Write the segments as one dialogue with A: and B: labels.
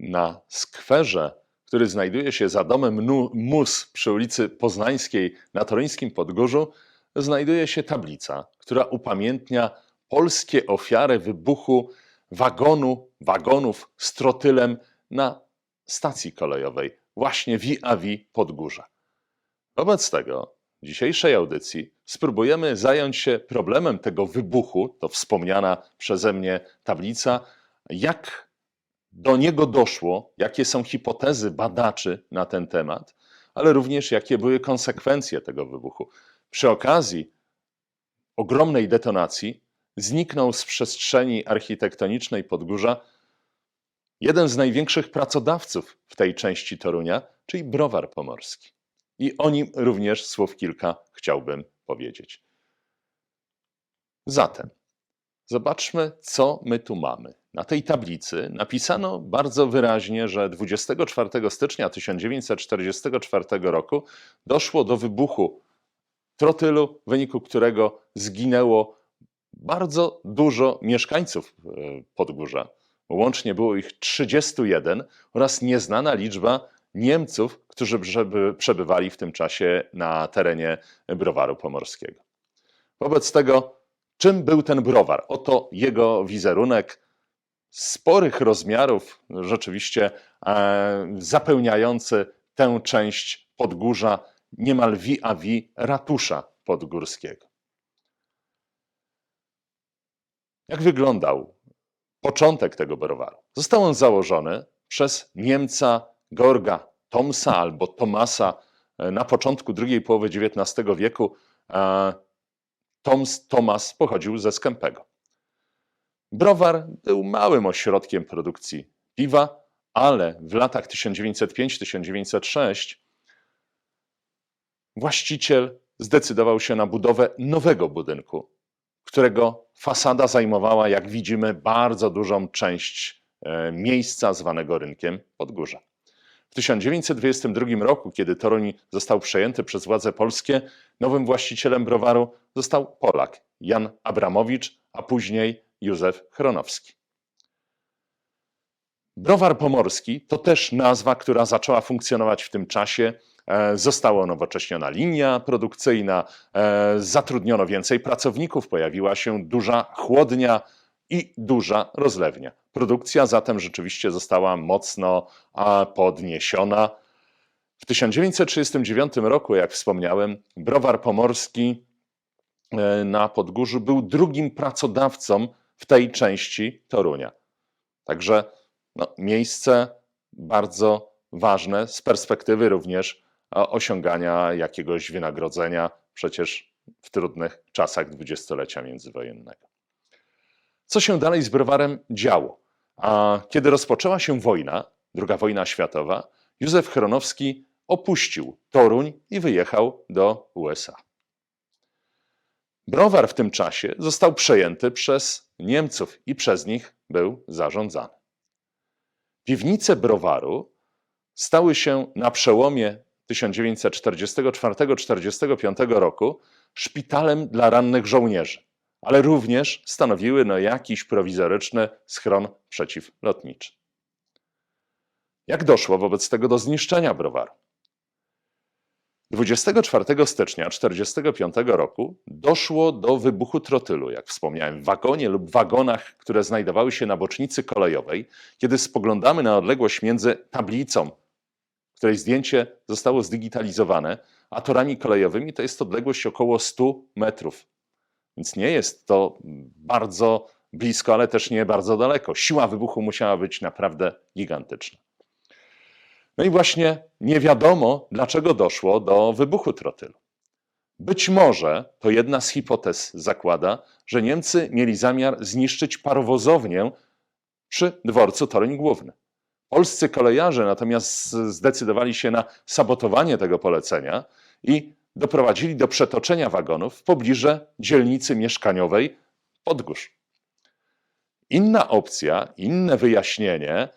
A: Na skwerze, który znajduje się za domem Mus przy ulicy Poznańskiej na toruńskim Podgórzu, znajduje się tablica, która upamiętnia polskie ofiary wybuchu wagonu, wagonów z trotylem na stacji kolejowej, właśnie vis-a-vis Podgórza. Wobec tego w dzisiejszej audycji spróbujemy zająć się problemem tego wybuchu, to wspomniana przeze mnie tablica, jak do niego doszło, jakie są hipotezy badaczy na ten temat, ale również jakie były konsekwencje tego wybuchu. Przy okazji ogromnej detonacji zniknął z przestrzeni architektonicznej Podgórza jeden z największych pracodawców w tej części Torunia, czyli Browar Pomorski. I o nim również słów kilka chciałbym powiedzieć. Zatem Zobaczmy, co my tu mamy. Na tej tablicy napisano bardzo wyraźnie, że 24 stycznia 1944 roku doszło do wybuchu trotylu, w wyniku którego zginęło bardzo dużo mieszkańców e, Podgórza. Łącznie było ich 31 oraz nieznana liczba Niemców, którzy przeby- przebywali w tym czasie na terenie browaru pomorskiego. Wobec tego Czym był ten browar? Oto jego wizerunek sporych rozmiarów, rzeczywiście e, zapełniający tę część podgórza niemal vis-a-vis ratusza podgórskiego. Jak wyglądał początek tego browaru? Został on założony przez Niemca Georga Thomsa albo Tomasa e, na początku drugiej połowy XIX wieku. Toms Thomas pochodził ze Skępego. Browar był małym ośrodkiem produkcji piwa, ale w latach 1905-1906 właściciel zdecydował się na budowę nowego budynku, którego fasada zajmowała, jak widzimy, bardzo dużą część e, miejsca zwanego rynkiem Podgórza. W 1922 roku, kiedy Toruń został przejęty przez władze polskie, nowym właścicielem browaru został Polak Jan Abramowicz, a później Józef Chronowski. Browar Pomorski to też nazwa, która zaczęła funkcjonować w tym czasie. E, Została unowocześniona linia produkcyjna, e, zatrudniono więcej pracowników, pojawiła się duża chłodnia i duża rozlewnia. Produkcja zatem rzeczywiście została mocno podniesiona. W 1939 roku, jak wspomniałem, browar pomorski e, na Podgórzu był drugim pracodawcą w tej części Torunia. Także no, miejsce bardzo ważne z perspektywy również e, osiągania jakiegoś wynagrodzenia, przecież w trudnych czasach dwudziestolecia międzywojennego. Co się dalej z browarem działo? A kiedy rozpoczęła się wojna, II wojna światowa, Józef Chronowski opuścił Toruń i wyjechał do USA. Browar w tym czasie został przejęty przez Niemców i przez nich był zarządzany. Piwnice browaru stały się na przełomie 1944-1945 roku szpitalem dla rannych żołnierzy, ale również stanowiły no, jakiś prowizoryczny schron przeciwlotniczy. Jak doszło wobec tego do zniszczenia browaru? 24 stycznia 1945 roku doszło do wybuchu trotylu, jak wspomniałem, w wagonie lub wagonach, które znajdowały się na bocznicy kolejowej. Kiedy spoglądamy na odległość między tablicą, której zdjęcie zostało zdigitalizowane, a torami kolejowymi, to jest odległość około 100 metrów. Więc nie jest to bardzo blisko, ale też nie bardzo daleko. Siła wybuchu musiała być naprawdę gigantyczna. No i właśnie nie wiadomo, dlaczego doszło do wybuchu trotylu. Być może, to jedna z hipotez zakłada, że Niemcy mieli zamiar zniszczyć parowozownię przy dworcu Toruń Główny. Polscy kolejarze natomiast zdecydowali się na sabotowanie tego polecenia i doprowadzili do przetoczenia wagonów w pobliże dzielnicy mieszkaniowej Podgórz. Inna opcja, inne wyjaśnienie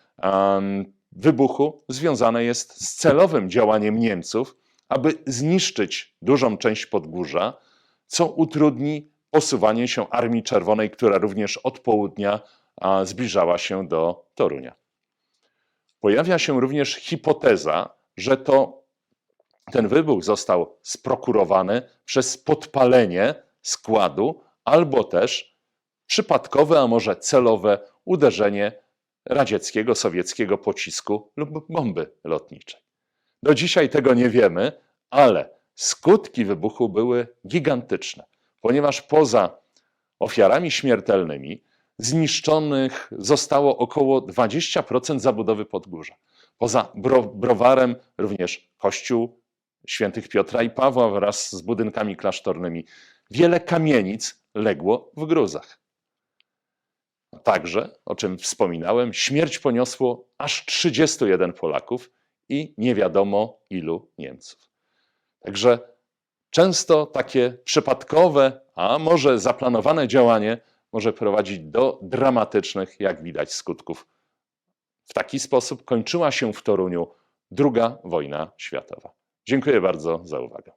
A: wybuchu związane jest z celowym działaniem Niemców, aby zniszczyć dużą część Podgórza, co utrudni posuwanie się Armii Czerwonej, która również od południa zbliżała się do Torunia. Pojawia się również hipoteza, że to ten wybuch został sprokurowany przez podpalenie składu albo też przypadkowe, a może celowe uderzenie radzieckiego, sowieckiego pocisku lub bomby lotniczej. Do dzisiaj tego nie wiemy, ale skutki wybuchu były gigantyczne, ponieważ poza ofiarami śmiertelnymi zniszczonych zostało około 20% zabudowy Podgórza. Poza bro, browarem również kościół świętych Piotra i Pawła wraz z budynkami klasztornymi. Wiele kamienic legło w gruzach. Także, o czym wspominałem, śmierć poniosło aż 31 Polaków i nie wiadomo ilu Niemców. Także często takie przypadkowe, a może zaplanowane działanie może prowadzić do dramatycznych, jak widać, skutków. W taki sposób kończyła się w Toruniu II wojna światowa. Dziękuję bardzo za uwagę.